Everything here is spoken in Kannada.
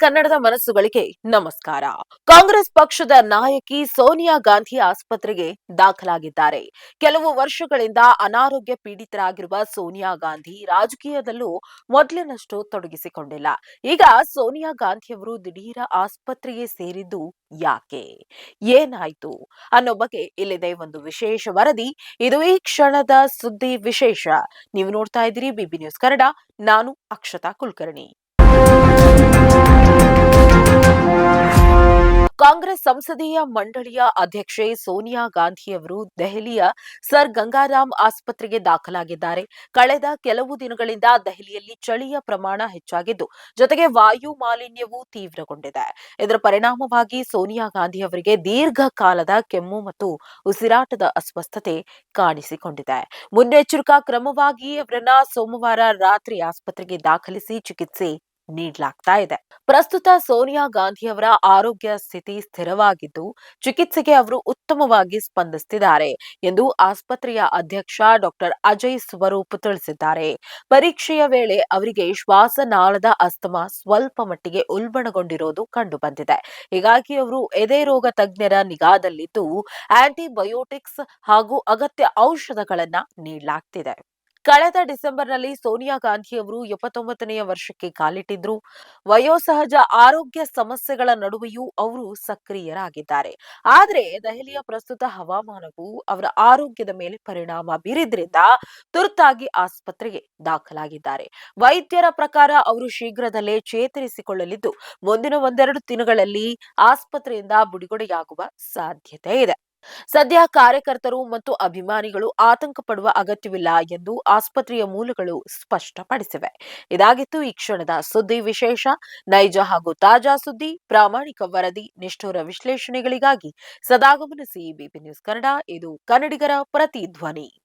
ಕನ್ನಡದ ಮನಸ್ಸುಗಳಿಗೆ ನಮಸ್ಕಾರ. ಕಾಂಗ್ರೆಸ್ ಪಕ್ಷದ ನಾಯಕಿ ಸೋನಿಯಾ ಗಾಂಧಿ ಆಸ್ಪತ್ರೆಗೆ ದಾಖಲಾಗಿದ್ದಾರೆ. ಕೆಲವು ವರ್ಷಗಳಿಂದ ಅನಾರೋಗ್ಯ ಪೀಡಿತರಾಗಿರುವ ಸೋನಿಯಾ ಗಾಂಧಿ ರಾಜಕೀಯದಲ್ಲೂ ಮೊದಲಿನಷ್ಟು ತೊಡಗಿಸಿಕೊಂಡಿಲ್ಲ. ಈಗ ಸೋನಿಯಾ ಗಾಂಧಿಯವರು ದಿಢೀರ ಆಸ್ಪತ್ರೆಗೆ ಸೇರಿದ್ದು ಯಾಕೆ? ಏನಾಯ್ತು? ಅನ್ನೋ ಬಗ್ಗೆ ಇಲ್ಲಿದೆ ಒಂದು ವಿಶೇಷ ವರದಿ. ಇದು ಈ ಕ್ಷಣದ ಸುದ್ದಿ ವಿಶೇಷ. ನೀವು ನೋಡ್ತಾ ಇದ್ದೀರಿ ಬಿಬಿ ನ್ಯೂಸ್ ಕನ್ನಡ. ನಾನು ಅಕ್ಷತಾ ಕುಲಕರ್ಣಿ. ಕಾಂಗ್ರೆಸ್ ಸಂಸದೀಯ ಮಂಡಳಿಯ ಅಧ್ಯಕ್ಷೆ ಸೋನಿಯಾ ಗಾಂಧಿಯವರು ದೆಹಲಿಯ ಸರ್ ಗಂಗಾರಾಮ್ ಆಸ್ಪತ್ರೆಗೆ ದಾಖಲಾಗಿದ್ದಾರೆ. ಕಳೆದ ಕೆಲವು ದಿನಗಳಿಂದ ದೆಹಲಿಯಲ್ಲಿ ಚಳಿಯ ಪ್ರಮಾಣ ಹೆಚ್ಚಾಗಿದ್ದು, ಜೊತೆಗೆ ವಾಯು ಮಾಲಿನ್ಯವೂ ತೀವ್ರಗೊಂಡಿದೆ. ಇದರ ಪರಿಣಾಮವಾಗಿ ಸೋನಿಯಾ ಗಾಂಧಿ ಅವರಿಗೆ ದೀರ್ಘಕಾಲದ ಕೆಮ್ಮು ಮತ್ತು ಉಸಿರಾಟದ ಅಸ್ವಸ್ಥತೆ ಕಾಣಿಸಿಕೊಂಡಿದೆ. ಮುನ್ನೆಚ್ಚರಿಕಾ ಕ್ರಮವಾಗಿ ಅವರನ್ನ ಸೋಮವಾರ ರಾತ್ರಿ ಆಸ್ಪತ್ರೆಗೆ ದಾಖಲಿಸಿ ಚಿಕಿತ್ಸೆ ನೀಡಲಾಗ್ತಾ ಇದೆ. ಪ್ರಸ್ತುತ ಸೋನಿಯಾ ಗಾಂಧಿಯವರ ಆರೋಗ್ಯ ಸ್ಥಿತಿ ಸ್ಥಿರವಾಗಿದ್ದು, ಚಿಕಿತ್ಸೆಗೆ ಅವರು ಉತ್ತಮವಾಗಿ ಸ್ಪಂದಿಸುತ್ತಿದ್ದಾರೆ ಎಂದು ಆಸ್ಪತ್ರೆಯ ಅಧ್ಯಕ್ಷ ಡಾಕ್ಟರ್ ಅಜಯ್ ಸ್ವರೂಪ್ ತಿಳಿಸಿದ್ದಾರೆ. ಪರೀಕ್ಷೆಯ ವೇಳೆ ಅವರಿಗೆ ಶ್ವಾಸನಾಳದ ಅಸ್ತಮ ಸ್ವಲ್ಪ ಮಟ್ಟಿಗೆ ಉಲ್ಬಣಗೊಂಡಿರೋದು ಕಂಡುಬಂದಿದೆ. ಹೀಗಾಗಿ ಅವರು ಎದೆ ರೋಗ ತಜ್ಞರ ನಿಗಾದಲ್ಲಿದ್ದು, ಆಂಟಿಬಯೋಟಿಕ್ಸ್ ಹಾಗೂ ಅಗತ್ಯ ಔಷಧಗಳನ್ನ ನೀಡಲಾಗ್ತಿದೆ. ಕಳೆದ ಡಿಸೆಂಬರ್ನಲ್ಲಿ ಸೋನಿಯಾ ಗಾಂಧಿಯವರು ಎಪ್ಪತ್ತೊಂಬತ್ತನೆಯ ವರ್ಷಕ್ಕೆ ಕಾಲಿಟ್ಟಿದ್ರು. ವಯೋಸಹಜ ಆರೋಗ್ಯ ಸಮಸ್ಯೆಗಳ ನಡುವೆಯೂ ಅವರು ಸಕ್ರಿಯರಾಗಿದ್ದಾರೆ. ಆದರೆ ದೆಹಲಿಯ ಪ್ರಸ್ತುತ ಹವಾಮಾನವು ಅವರ ಆರೋಗ್ಯದ ಮೇಲೆ ಪರಿಣಾಮ ಬೀರಿದ್ರಿಂದ ತುರ್ತಾಗಿ ಆಸ್ಪತ್ರೆಗೆ ದಾಖಲಾಗಿದ್ದಾರೆ. ವೈದ್ಯರ ಪ್ರಕಾರ ಅವರು ಶೀಘ್ರದಲ್ಲೇ ಚೇತರಿಸಿಕೊಳ್ಳಲಿದ್ದು, ಮುಂದಿನ ಒಂದೆರಡು ದಿನಗಳಲ್ಲಿ ಆಸ್ಪತ್ರೆಯಿಂದ ಬಿಡುಗಡೆಯಾಗುವ ಸಾಧ್ಯತೆ ಇದೆ. ಸದ್ಯ ಕಾರ್ಯಕರ್ತರು ಮತ್ತು ಅಭಿಮಾನಿಗಳು ಆತಂಕ ಪಡುವ ಅಗತ್ಯವಿಲ್ಲ ಎಂದು ಆಸ್ಪತ್ರೆಯ ಮೂಲಗಳು ಸ್ಪಷ್ಟಪಡಿಸಿವೆ. ಇದಾಗಿತ್ತು ಈ ಕ್ಷಣದ ಸುದ್ದಿ ವಿಶೇಷ. ನೈಜ ಹಾಗೂ ತಾಜಾ ಸುದ್ದಿ, ಪ್ರಾಮಾಣಿಕ ವರದಿ, ನಿಷ್ಠುರ ವಿಶ್ಲೇಷಣೆಗಳಿಗಾಗಿ ಸದಾಗಮನ ಗಮನಿಸಿ ನ್ಯೂಸ್ ಕನ್ನಡ. ಇದು ಕನ್ನಡಿಗರ ಪ್ರತಿಧ್ವನಿ.